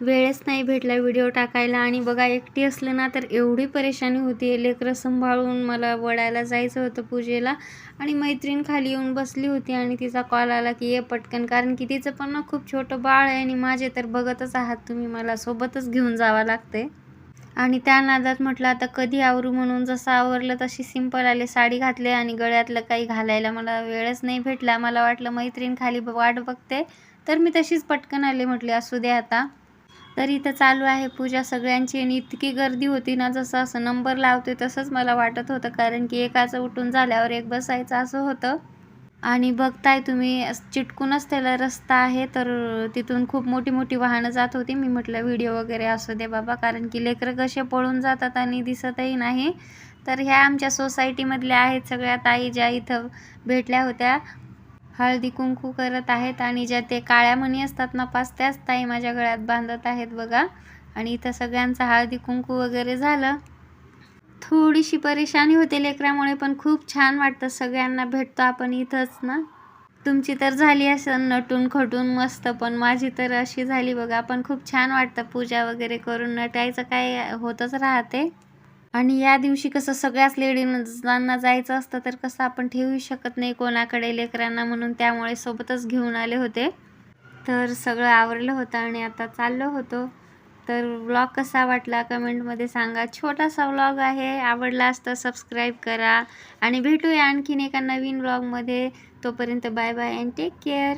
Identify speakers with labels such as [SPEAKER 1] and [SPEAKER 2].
[SPEAKER 1] वेळच नाही भेटला व्हिडिओ टाकायला. आणि बघा एकटी असलं ना तर एवढी परेशानी होती लेकरं सांभाळून मला वडायला जायचं होतं पूजेला. आणि मैत्रीण खाली येऊन बसली होती आणि तिचा कॉल आला की ये पटकन कारण की तिचं पण ना खूप छोटं बाळ आहे आणि माझे तर बघतच आहात तुम्ही. मला सोबतच घेऊन जावं लागते आणि त्या नादात म्हटलं आता कधी आवरू म्हणून? जसं आवरलं तशी सिंपल आले. साडी घातले आणि गळ्यातलं काही घालायला मला वेळच नाही भेटला. मला वाटलं मैत्रीण खाली ब- वाट बघते. तर मी तशीच पटकन आले म्हटले. असू दे आता. तर इथं चालू आहे पूजा सगळ्यांची आणि इतकी गर्दी होती ना जसं असं नंबर लावते तसंच मला वाटत होतं. कारण की एकाचं उठून झाल्यावर एक बसायचं असं होतं. आणि बघताय तुम्ही चिटकूनच त्याला रस्ता आहे तर तिथून खूप मोठी मोठी वाहनं जात होती. मी म्हटलं व्हिडिओ वगैरे असू दे बाबा कारण की लेकरं कसे पळून जातात आणि दिसतही नाही. तर ह्या आमच्या सोसायटीमधल्या आहेत सगळ्या ताई ज्या इथं भेटल्या होत्या. हळदी कुंकू करत आहेत आणि ज्या ते काळ्या म्हणी असतात ना पाच त्याच ताई माझ्या गळ्यात बांधत आहेत बघा. आणि इथं सगळ्यांचं हळदी कुंकू वगैरे झालं. थोडीशी परेशानी होते लेकरामुळे पण खूप छान वाटतं. सगळ्यांना भेटतो आपण इथंच ना. तुमची तर झाली असं नटून खटून मस्त पण माझी तर अशी झाली बघा. पण खूप छान वाटतं पूजा वगैरे करून. नटायचं काय होतच राहते. आणि या दिवशी कसं सगळ्याच लेडीजांना जायचं असतं तर कसं आपण ठेवू शकत नाही कोणाकडे लेकरांना म्हणून. त्यामुळे सोबतच घेऊन आले होते. तर सगळं आवरलं होतं आणि आता चाललो होतो. तर व्लॉग कसा वाटला कमेंटमध्ये सांगा. छोटासा व्लॉग आहे आवडला असता सबस्क्राईब करा. आणि भेटूया आणखीन एका नवीन व्लॉगमध्ये तोपर्यंत bye bye and take care.